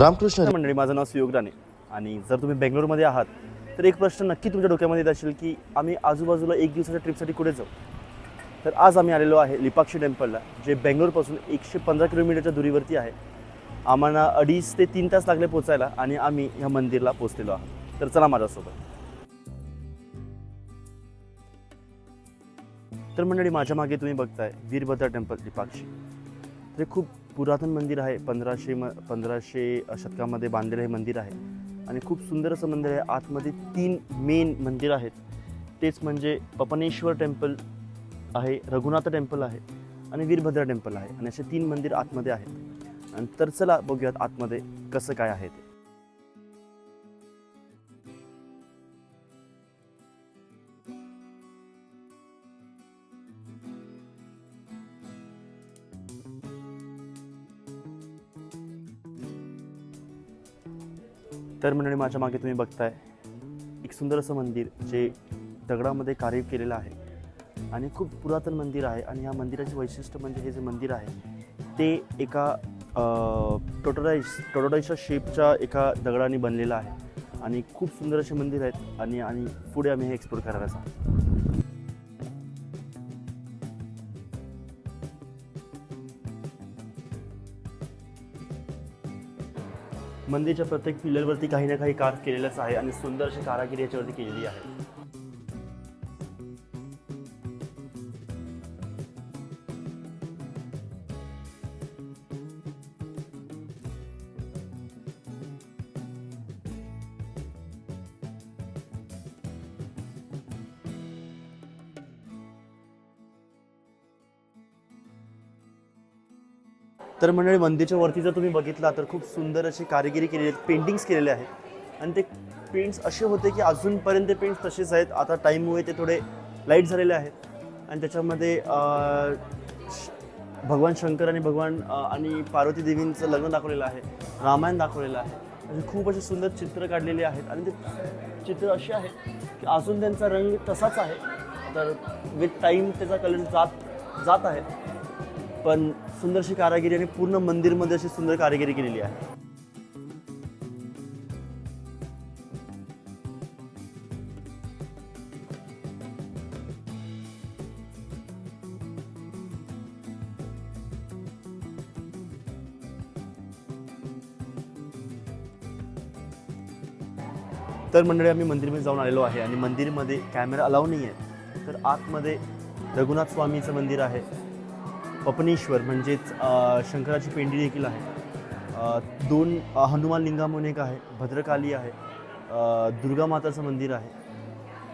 रामकृष्ण मंडळी माझं नाव सुयोग राणे. आणि जर तुम्ही बेंगलोरमध्ये आहात तर एक प्रश्न नक्की तुमच्या डोक्यामध्ये येत असेल की आम्ही आजूबाजूला एक दिवसाच्या ट्रिपसाठी कुठे जाऊ? तर आज आम्ही आलेलो आहे लिपाक्षी टेम्पलला जे बेंगलोरपासून एकशे पंधरा किलोमीटरच्या दुरीवरती आहे. आम्हाला अडीच ते तीन तास लागले पोचायला आणि आम्ही ह्या मंदिरला पोचलेलो आहोत. तर चला माझ्यासोबत. तर मंडळी माझ्या मागे तुम्ही बघताय वीरभद्रा टेम्पल लिपाक्षी. तर खूप पुरातन मंदिर आहे पंधराशे म पंधराशे शतकामध्ये बांधलेलं हे मंदिर आहे. आणि खूप सुंदर असं मंदिर आहे. आतमध्ये तीन मेन मंदिर आहेत. तेच म्हणजे पपनेश्वर टेम्पल आहे रघुनाथ टेम्पल आहे आणि वीरभद्र टेम्पल आहे. आणि असे तीन मंदिर आतमध्ये आहेत. आणि तर चला बघूयात आतमध्ये कसं काय आहे ते. तर मंडळी माझ्या मागे तुम्ही बघताय एक सुंदर असं मंदिर जे दगडामध्ये कार्य केलेलं आहे आणि खूप पुरातन मंदिर आहे आणि या मंदिराचे वैशिष्ट्य म्हणजे हे जे मंदिर आहे ते एका टोटोडाईस टोटोडाईसच्या शेपच्या एका दगडाने बनलेलं आहे आणि खूप सुंदर असे मंदिर आहेत आणि आणि पुढे आम्ही हे एक्सप्लोर करायला जातो मंदिरच्या प्रत्येक पिलरवरती काही ना काही कार्व केलेलंच आहे आणि सुंदर अशी कारागिरी याच्यावरती केलेली आहे. तर मंडळी मंदिरच्या वरती जर तुम्ही बघितला तर खूप सुंदर अशी कारिगिरी केलेली आहेत पेंटिंग्स केलेले आहेत. आणि ते पेंट्स असे होते की अजूनपर्यंत ते पेंट्स तसेच आहेत. आता टाईममुळे ते थोडे लाइट झालेले आहेत. आणि त्याच्यामध्ये श- भगवान शंकर आणि भगवान आणि पार्वती देवींचं लग्न दाखवलेलं आहे. रामायण दाखवलेलं आहे. असे खूप असे सुंदर चित्र काढलेले आहेत. आणि ते चित्र असे आहेत की अजून त्यांचा रंग तसाच आहे. तर विथ टाईम त्याचा कलर जात जात आहे. पण सुंदरशी कारागिरी आणि पूर्ण मंदिरमध्ये अशी सुंदर कारागिरी केलेली आहे. तर मंडळी आम्ही मंदिरमध्ये जाऊन आलेलो आहे आणि मंदिरमध्ये कॅमेरा अलाव नाही आहे तर आतमध्ये रघुनाथ स्वामीचं मंदिर आहे. पपनेश्वर म्हणजेच शंकराची पेंडी देखील आहे. दोन हनुमान लिंगा एक आहे भद्रकाली आहे दुर्गा माताचं मंदिर आहे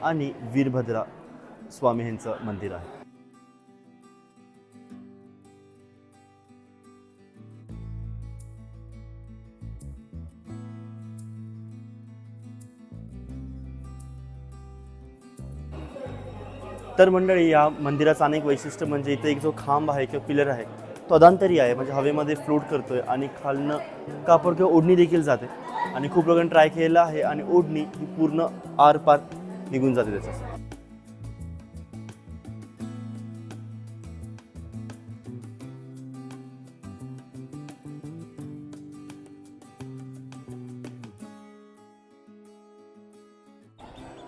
आणि वीरभद्रा स्वामी यांचं मंदिर आहे. तर मंडळी या मंदिराचं अनेक वैशिष्ट्य म्हणजे इथे एक जो खांब आहे किंवा पिलर आहे तो अदांतरी आहे. म्हणजे हवेमध्ये फ्लोट करतोय आणि खालनं कापड किंवा ओढणी देखील जाते. आणि खूप लोकांनी ट्राय केलेलं आहे आणि ओढणी ही पूर्ण आरपार निघून जाते त्याच्यासाठी.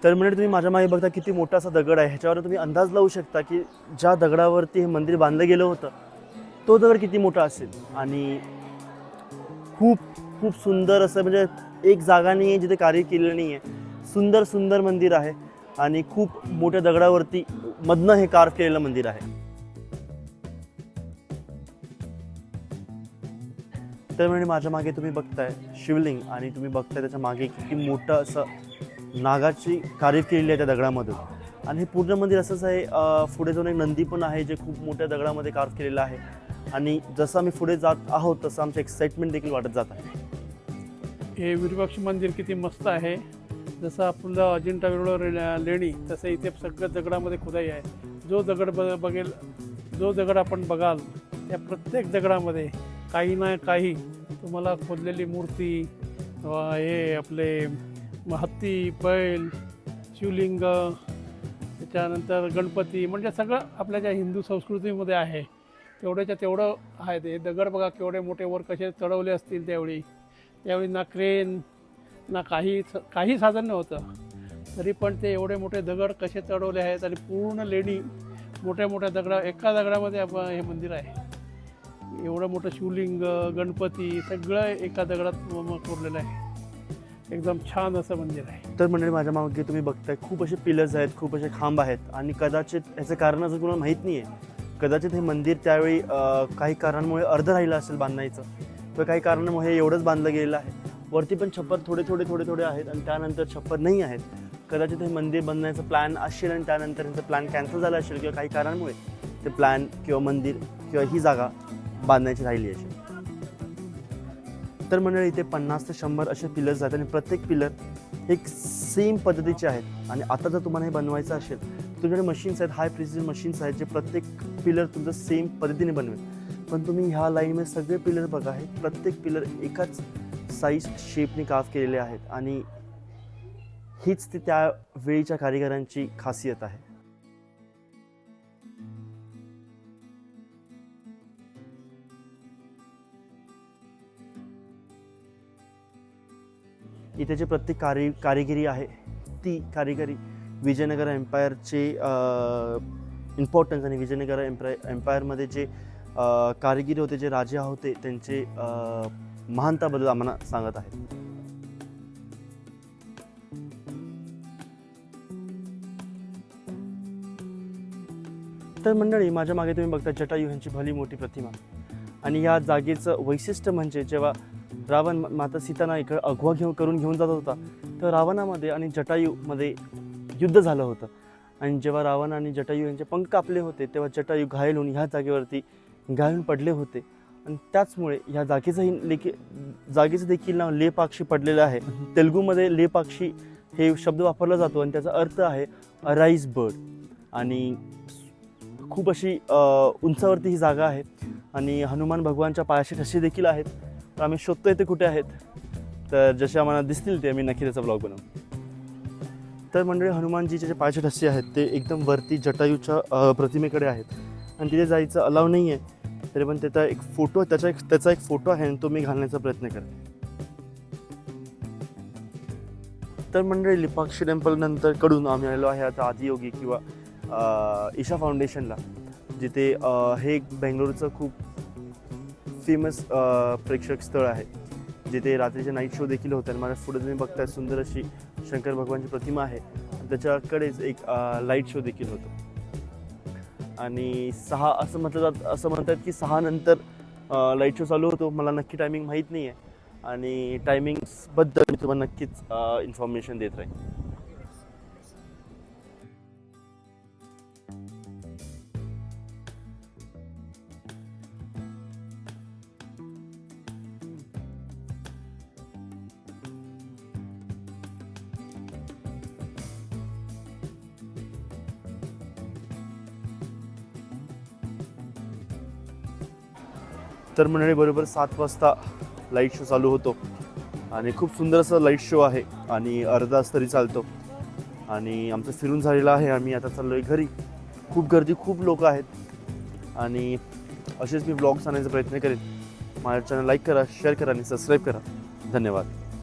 तर म्हणजे तुम्ही माझ्या मागे बघता किती मोठा असा दगड आहे. ह्याच्यावर तुम्ही अंदाज लावू शकता की ज्या दगडावरती हे मंदिर बांधलं गेलं होतं तो दगड किती मोठा असेल? आणि खूप खूप सुंदर असं म्हणजे एक जागा नाही आहे जिथे कार्य केलेलं नाही आहे सुंदर सुंदर मंदिर आहे आणि खूप मोठ्या दगडावरती मधनं हे कार्व केलेलं मंदिर आहे. तर म्हणजे माझ्या मागे तुम्ही बघताय शिवलिंग आणि तुम्ही बघताय त्याच्यामागे किती मोठं असं नागाची कार्य केलेली आहे त्या दगडामधून. आणि हे पूर्ण मंदिर असंच आहे पुढे जाऊन एक नंदी पण आहे जे खूप मोठ्या दगडामध्ये कार्व केलेलं आहे. आणि जसं आम्ही पुढे जात आहोत तसं आमचं एक्साइटमेंट देखील वाढत जात आहे. हे विरूपाक्ष मंदिर किती मस्त आहे. जसं आपलं अजिंठा वेरूळ लेणी तसं इथे सगळं दगडामध्ये खुदाई आहे. जो दगड ब बघेल जो दगड आपण बघाल त्या प्रत्येक दगडामध्ये काही ना काही तुम्हाला खोदलेली मूर्ती हे आपले मग हत्ती बैल शिवलिंग त्याच्यानंतर गणपती म्हणजे सगळं आपल्या ज्या हिंदू संस्कृतीमध्ये आहे तेवढ्याच्या तेवढं आहे ते. दगड बघा केवढे मोठे वर कसे चढवले असतील त्यावेळी. त्यावेळी ना क्रेन ना काही काही साधन नव्हतं. तरी पण ते एवढे मोठे दगड कसे चढवले आहेत आणि पूर्ण लेणी मोठ्या मोठ्या दगडा एका दगडामध्ये आप हे मंदिर आहे. एवढं मोठं शिवलिंग गणपती सगळं एका दगडात कोरलेलं आहे. एकदम छान असं मंदिर आहे. तर मंडळी माझ्या मागे तुम्ही बघताय खूप असे पिलर्स आहेत खूप असे खांब आहेत आणि कदाचित ह्याचं कारण असं कुणाला माहीत नाही आहे कदाचित हे मंदिर त्यावेळी अं, काही कारणांमुळे अर्ध राहिलं असेल बांधायचं तर काही कारणामुळे हे एवढंच बांधलं गेलेलं आहे. वरती पण छप्पर थोडे थोडे थोडे थोडे आहेत आणि त्यानंतर छप्पर नाही आहेत. कदाचित हे मंदिर बांधण्याचा प्लॅन असेल आणि त्यानंतर त्यांचा प्लॅन कॅन्सल झाला असेल किंवा काही कारणामुळे ते प्लॅन किंवा मंदिर किंवा ही जागा बांधण्याची राहिली असेल. तर मंडळी इथे पन्नास ते शंभर असे पिलर्स आहेत आणि प्रत्येक पिलर एक सेम पद्धतीचे आहेत. आणि आता जर तुम्हाला हे बनवायचं असेल तुमच्याकडे मशीन्स आहेत हाय प्रिसिजन मशीन्स आहेत जे प्रत्येक पिलर तुमचं सेम पद्धतीने बनवेल. पण तुम्ही ह्या लाईनमध्ये सगळे पिलर बघा हे प्रत्येक पिलर एकाच साईज शेपने काफ केलेले आहेत. आणि हीच ती त्या वेळीच्या कारिगरांची खासियत आहे. इथे जे प्रत्येक कारि कारिगिरी आहे ती कारिगिरी विजयनगर एम्पायरचे इम्पॉर्टन्स आणि विजयनगर एम्पाय एम्पायरमध्ये जे कारिगिरी होते जे राजा होते त्यांचे महानताबद्दल आम्हाला सांगत आहेत. तर मंडळी माझ्या मागे तुम्ही बघता जटायू यांची भली मोठी प्रतिमा. आणि या जागेचं वैशिष्ट्य म्हणजे जेव्हा रावण माता सीताना इकडं अगवा घेऊन करून घेऊन जात होता. तर रावणामध्ये आणि जटायूमध्ये युद्ध झालं होतं. आणि जेव्हा रावण आणि जटायू यांचे पंख कापले होते तेव्हा जटायू घायल होऊन ह्या जागेवरती घालून पडले होते. आणि त्याचमुळे ह्या जागेचंही लेखी जागेचं देखील नाव लेपाक्षी पडलेलं आहे. तेलुगूमध्ये लेपाक्षी हे शब्द वापरला जातो आणि त्याचा अर्थ आहे अराईज बर्ड. आणि खूप अशी उंचावरती ही जागा आहे. आणि हनुमान भगवानच्या पायाशी ठसे देखील आहेत तर आम्ही शोधतोय ते कुठे आहेत. तर जसे आम्हाला दिसतील ते आम्ही नक्की त्याचा ब्लॉग बनवू. तर मंडळी हनुमानजीचे जे पायाचे ठसे आहेत ते एकदम वरती जटायूच्या प्रतिमेकडे आहेत. आणि तिथे जायचं अलाव नाही आहे तरी पण त्याचा एक फोटो त्याचा एक त्याचा एक फोटो आहे आणि तो मी घालण्याचा प्रयत्न करेन. तर मंडळी लिपाक्षी टेम्पलनंतरकडून आम्ही आलेलो आहे आता आदियोगी किंवा ईशा फाउंडेशनला जिथे हे एक बेंगलोरचं खूप फेमस प्रेक्षक स्थळ आहे. जिथे रात्रीचे नाईट शो देखील होतात. आणि माझ्या पुढे तुम्ही बघताय सुंदर अशी शंकर भगवानची प्रतिमा आहे. त्याच्याकडेच एक लाइट शो देखील होतो. आणि सहा असं म्हटलं जात असं म्हणतात की सहा नंतर लाइट शो चालू होतो. मला नक्की टायमिंग माहीत नाही आहे आणि टायमिंग्सबद्दल मी तुम्हाला नक्कीच इन्फॉर्मेशन देत राहीन. तर मंडळी बरोबर सात वाजता लाइट शो चालू होतो. आणि खूप सुंदर असं लाइट शो आहे आणि अर्धा तरी चालतो. आणि आमचं फिरून झालेलं आहे. आम्ही आता चाललो आहे घरी. खूप गर्दी खूप लोक आहेत. आणि असेच मी ब्लॉग्स आणायचा प्रयत्न करेन. माझ्या चॅनल लाईक करा शेअर करा आणि सबस्क्राईब करा. धन्यवाद.